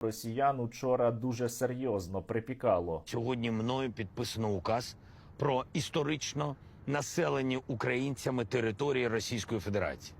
Росіян учора дуже серйозно припікало. Сьогодні мною підписано указ про історично населені українцями території Російської Федерації.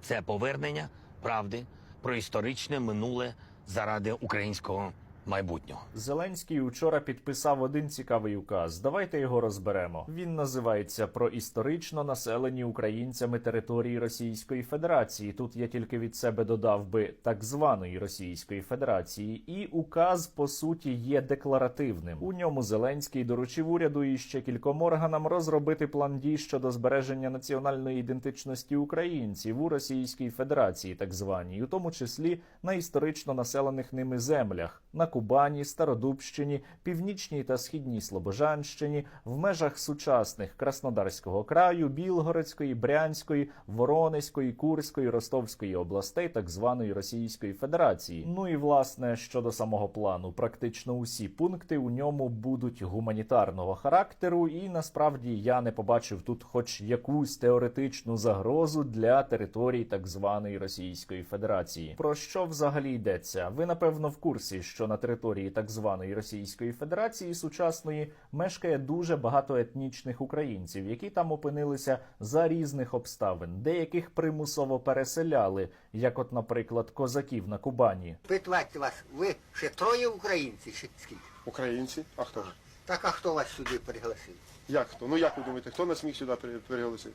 Це повернення правди про історичне минуле заради українського майбутнього. Зеленський учора підписав один цікавий указ. Давайте його розберемо. Він називається про історично населені українцями території Російської Федерації. Тут я тільки від себе додав би так званої Російської Федерації, і указ по суті є декларативним. У ньому Зеленський доручив уряду і ще кільком органам розробити план дій щодо збереження національної ідентичності українців у Російській Федерації, так званій, у тому числі на історично населених ними землях на Кубані, Стародубщині, Північній та Східній Слобожанщині, в межах сучасних Краснодарського краю, Білгородської, Брянської, Воронезької, Курської, Ростовської областей, так званої Російської Федерації. Ну і власне щодо самого плану, практично усі пункти у ньому будуть гуманітарного характеру, і насправді я не побачив тут хоч якусь теоретичну загрозу для територій так званої Російської Федерації. Про що взагалі йдеться? Ви напевно в курсі, що на території так званої Російської Федерації сучасної мешкає дуже багато етнічних українців, які там опинилися за різних обставин, деяких примусово переселяли, як, от, наприклад, козаків на Кубані. Питати вас, ви ще троє українці чи скільки? Українці? А хто ж? Так а хто вас сюди пригласив? Як хто? Ну як ви думаєте, хто нас міг сюди при- приголосити?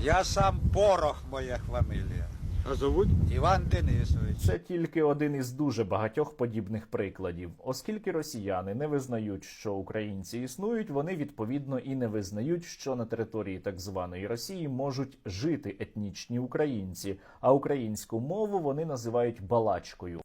Я сам Порох, моя фамілія. А зовуть? Іван Денисович. Це тільки один із дуже багатьох подібних прикладів. Оскільки росіяни не визнають, що українці існують, вони відповідно і не визнають, що на території так званої Росії можуть жити етнічні українці, а українську мову вони називають балачкою.